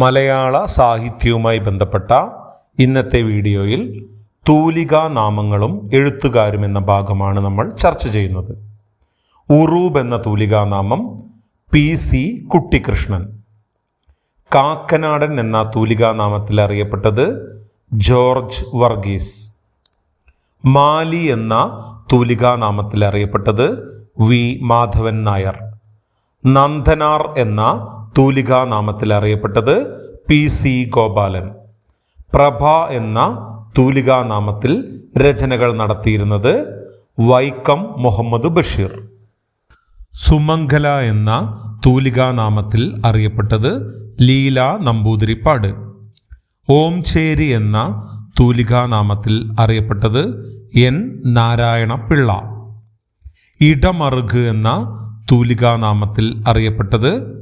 മലയാള സാഹിത്യവുമായി ബന്ധപ്പെട്ട ഇന്നത്തെ വീഡിയോയിൽ തൂലികാ നാമങ്ങളും എഴുത്തുകാരും എന്ന ഭാഗമാണ് നമ്മൾ ചർച്ച ചെയ്യുന്നത്. ഉറൂബ് എന്ന തൂലികാ നാമം പി സി കുട്ടിക്കൃഷ്ണൻ കാക്കനാടൻ എന്ന തൂലികാ നാമത്തിൽ അറിയപ്പെട്ടത് ജോർജ് വർഗീസ്. മാലി എന്ന തൂലികാ നാമത്തിൽ അറിയപ്പെട്ടത് വി മാധവൻ നായർ. നന്ദനാർ എന്ന തൂലികാ നാമത്തിൽ അറിയപ്പെട്ടത് പി സി ഗോപാലൻ. പ്രഭ എന്ന തൂലികാ നാമത്തിൽ രചനകൾ നടത്തിയിരുന്നത് വൈക്കം മുഹമ്മദ് ബഷീർ. സുമംഗല എന്ന തൂലികാ നാമത്തിൽ അറിയപ്പെട്ടത് ലീല നമ്പൂതിരിപ്പാട്. ഓംചേരി എന്ന തൂലികാ നാമത്തിൽ അറിയപ്പെട്ടത് എൻ നാരായണ പിള്ള. ഇടമറുക് എന്ന തൂലികാ നാമത്തിൽ അറിയപ്പെട്ടത്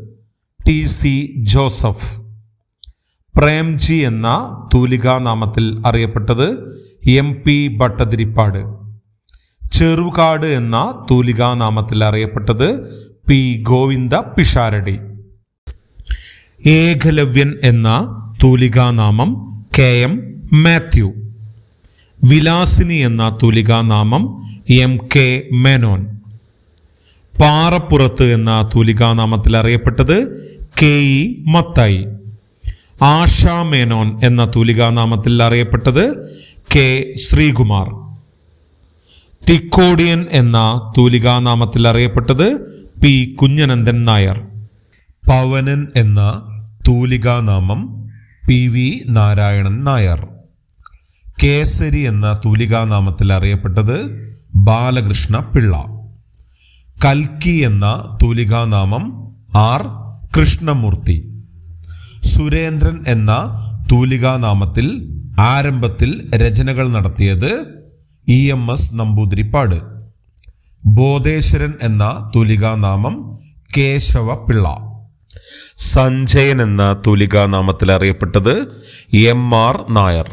ടി സി ജോസഫ്. പ്രേംജി എന്ന തൂലികാ നാമത്തിൽ അറിയപ്പെട്ടത് എം പി ഭട്ടതിരിപ്പാട്. ചെറുകാട് എന്ന തൂലികാ നാമത്തിൽ അറിയപ്പെട്ടത് പി ഗോവിന്ദ പിഷാരടി. ഏകലവ്യൻ എന്ന തൂലികാ നാമം കെ എം മാത്യു. വിലാസിനി എന്ന തൂലികാ നാമം എം കെ മേനോൻ. പാറപ്പുറത്ത് എന്ന തൂലികാനാമത്തിൽ അറിയപ്പെട്ടത് കെ ഇ മത്തായി. ആഷാ മേനോൻ എന്ന തൂലികാനാമത്തിൽ അറിയപ്പെട്ടത് കെ ശ്രീകുമാർ. തിക്കോടിയൻ എന്ന തൂലികാനാമത്തിൽ അറിയപ്പെട്ടത് പി കുഞ്ഞനന്ദൻ നായർ. പവനൻ എന്ന തൂലികാനാമം പി വി നാരായണൻ നായർ. കേസരി എന്ന തൂലികാനാമത്തിൽ അറിയപ്പെട്ടത് ബാലകൃഷ്ണ പിള്ള. കൽക്കി എന്ന തൂലികാനാമം ആർ കൃഷ്ണമൂർത്തി. സുരേന്ദ്രൻ എന്ന തൂലികാനാമത്തിൽ ആരംഭത്തിൽ രചനകൾ നടത്തിയത് E M S Namboodiripad. Bodheswaran എന്ന തൂലികാനാമം കേശവ പിള്ള സഞ്ജയൻ എന്ന തൂലികാനാമത്തിൽ അറിയപ്പെട്ടത് എം ആർ നായർ.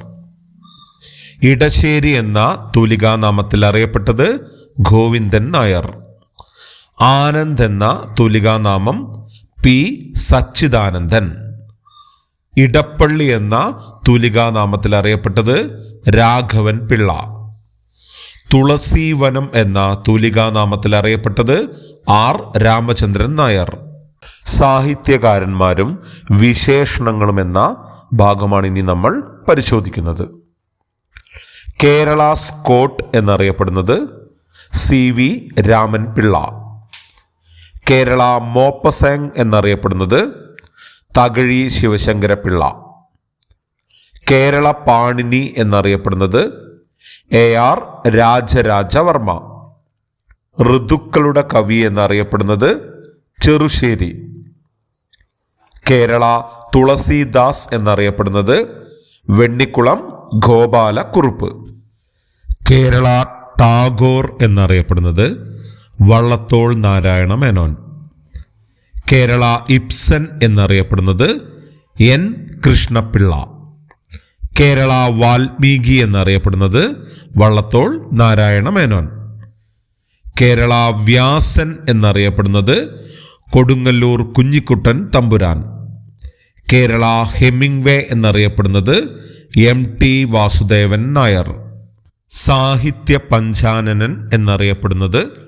ഇടശ്ശേരി എന്ന തൂലികാനാമത്തിൽ അറിയപ്പെട്ടത് ഗോവിന്ദൻ നായർ. ആനന്ദ് എന്ന തുലികാനാമം പി സച്ചിദാനന്ദൻ. ഇടപ്പള്ളി എന്ന തുലികാനാമത്തിൽ അറിയപ്പെട്ടത് രാഘവൻ പിള്ള. തുളസീവനം എന്ന തുലികാനാമത്തിൽ അറിയപ്പെട്ടത് ആർ രാമചന്ദ്രൻ നായർ. സാഹിത്യകാരന്മാരും വിശേഷണങ്ങളും എന്ന ഭാഗമാണ് ഇനി നമ്മൾ പരിശോധിക്കുന്നത്. കേരള സ്കോട്ട് എന്നറിയപ്പെടുന്നത് C V Raman Pillai. Kerala Maupassant എന്നറിയപ്പെടുന്നത് തകഴി ശിവശങ്കര പിള്ള കേരള പാണിനി എന്നറിയപ്പെടുന്നത് എ ആർ രാജരാജവർമ്മ. ഋതുക്കളുടെ കവി എന്നറിയപ്പെടുന്നത് ചെറുശ്ശേരി. കേരള തുളസിദാസ് എന്നറിയപ്പെടുന്നത് വെണ്ണിക്കുളം ഗോപാലക്കുറുപ്പ്. കേരള ടാഗോർ എന്നറിയപ്പെടുന്നത് വള്ളത്തോൾ നാരായണ മേനോൻ. കേരള ഇപ്സൻ എന്നറിയപ്പെടുന്നത് എൻ കൃഷ്ണപിള്ള. കേരള വാൽമീകി എന്നറിയപ്പെടുന്നത് വള്ളത്തോൾ നാരായണ മേനോൻ. കേരള വ്യാസൻ എന്നറിയപ്പെടുന്നത് കൊടുങ്ങല്ലൂർ കുഞ്ഞിക്കുട്ടൻ തമ്പുരാൻ. കേരള ഹെമിംഗ്വേ എന്നറിയപ്പെടുന്നത് എം ടി വാസുദേവൻ നായർ. സാഹിത്യ പഞ്ചാനനൻ എന്നറിയപ്പെടുന്നത്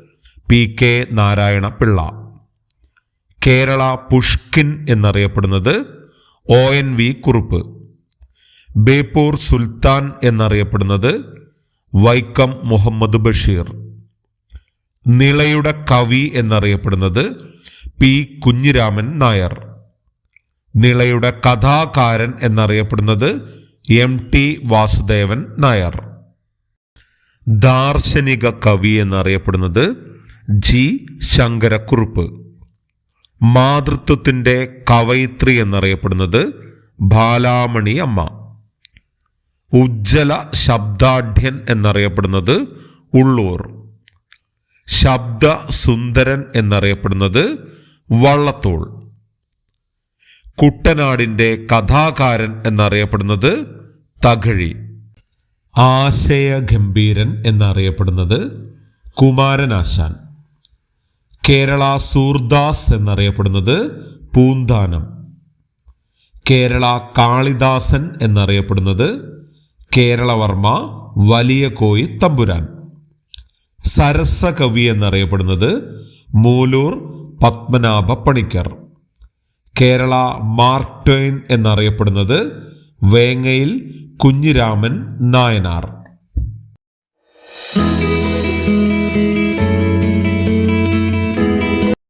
P K Narayana Pillai. Kerala Pushkin എന്നറിയപ്പെടുന്നത് O N V Kurup. Beypore സുൽത്താൻ എന്നറിയപ്പെടുന്നത് വൈക്കം മുഹമ്മദ് ബഷീർ. നിളയുടെ കവി എന്നറിയപ്പെടുന്നത് പി കുഞ്ഞിരാമൻ നായർ. നിളയുടെ കഥാകാരൻ എന്നറിയപ്പെടുന്നത് എം ടി വാസുദേവൻ നായർ. ദാർശനിക കവി എന്നറിയപ്പെടുന്നത് ജി ശങ്കരക്കുറുപ്പ്. മാതൃത്വത്തിന്റെ കവയിത്രി എന്നറിയപ്പെടുന്നത് ബാലാമണി അമ്മ. ഉജ്ജ്വല ശബ്ദാഢ്യൻ എന്നറിയപ്പെടുന്നത് ഉള്ളൂർ. ശബ്ദ സുന്ദരൻ എന്നറിയപ്പെടുന്നത് വള്ളത്തോൾ. കുട്ടനാടിന്റെ കഥാകാരൻ എന്നറിയപ്പെടുന്നത് തകഴി. ആശയഗംഭീരൻ എന്നറിയപ്പെടുന്നത് കുമാരനാശാൻ. കേരള സൂർദാസ് എന്നറിയപ്പെടുന്നത് പൂന്താനം. കേരള കാളിദാസൻ എന്നറിയപ്പെടുന്നത് കേരളവർമ്മ വലിയ കോയി തമ്പുരാൻ. സരസകവി എന്നറിയപ്പെടുന്നത് മൂലൂർ പത്മനാഭ പണിക്കർ. കേരള മാർക്ക് ട്വൈൻ എന്നറിയപ്പെടുന്നത് വേങ്ങയിൽ കുഞ്ഞിരാമൻ നായനാർ.